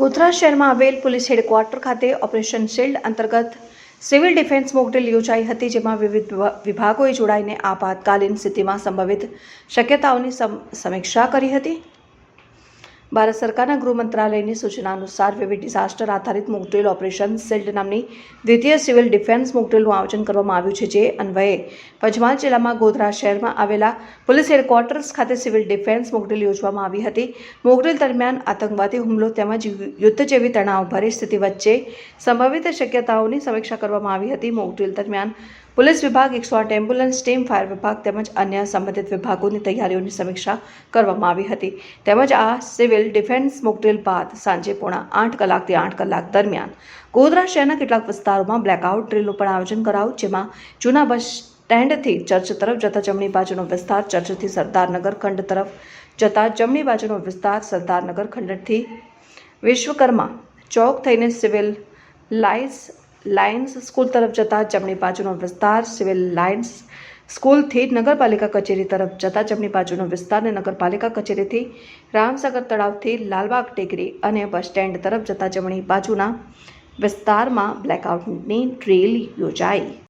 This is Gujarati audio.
ગોધરા શહેરમાં આવેલ પોલીસ હેડક્વાર્ટર ખાતે ઓપરેશન શિલ્ડ અંતર્ગત સિવિલ ડિફેન્સ મોકડ્રીલ યોજાઈ હતી, જેમાં વિવિધ વિભાગોએ જોડાઈને આપાતકાલીન સ્થિતિમાં સંભવિત શક્યતાઓની સમ- સમીક્ષા કરી હતી. ભારત સરકારના ગૃહ મંત્રાલયની સૂચના અનુસાર વિવિધ ડિઝાસ્ટર આધારિત મોકડ્રીલ ઓપરેશન સિલ્ડ નામની દ્વિતીય સિવિલ ડિફેન્સ મોકડ્રીલનું આયોજન કરવામાં આવ્યું છે, જે અન્વયે પંચમહાલ જિલ્લામાં ગોધરા શહેરમાં આવેલા પોલીસ હેડક્વાર્ટર્સ ખાતે સિવિલ ડિફેન્સ મોકડ્રીલ યોજવામાં આવી હતી. મોકડ્રીલ દરમિયાન આતંકવાદી હુમલો તેમજ યુદ્ધ જેવી તણાવભરી સ્થિતિ વચ્ચે સંભવિત શક્યતાઓની સમીક્ષા કરવામાં આવી હતી. મોકડ્રીલ દરમિયાન પોલીસ વિભાગ એકસો આઠ એમ્બ્યુલન્સ, ટીમ, ફાયર વિભાગ તેમજ અન્ય સંબંધિત વિભાગોની તૈયારીઓની સમીક્ષા કરવામાં આવી હતી. તેમજ આ સિવિલ ડિફેન્સ મોકડ્રીલ બાદ સાંજે પોણા આઠ કલાકથી આઠ કલાક દરમિયાન ગોધરા શહેરના કેટલાક વિસ્તારોમાં બ્લેકઆઉટ ડ્રીલનું પણ આયોજન કરાયું, જેમાં જૂના બસ સ્ટેન્ડથી ચર્ચ તરફ જતા જમણી બાજુનો વિસ્તાર ચર્ચથી સરદારનગર ખંડ તરફ જતા જમણી બાજુનો વિસ્તાર સરદારનગર ખંડથી વિશ્વકર્મા ચોક થઈને સિવિલ લાઇન્સ લાયન્સ સ્કૂલ તરફ જતા જમણી બાજુનો વિસ્તાર, સિવિલ લાયન્સ સ્કૂલથી નગરપાલિકા કચેરી તરફ જતા જમણી બાજુનો વિસ્તાર અને નગરપાલિકા કચેરીથી રામસાગર તળાવથી લાલબાગ ટેકરી અને બસ સ્ટેન્ડ તરફ જતા જમણી બાજુના વિસ્તારમાં બ્લેકઆઉટની ડ્રીલ યોજાઈ.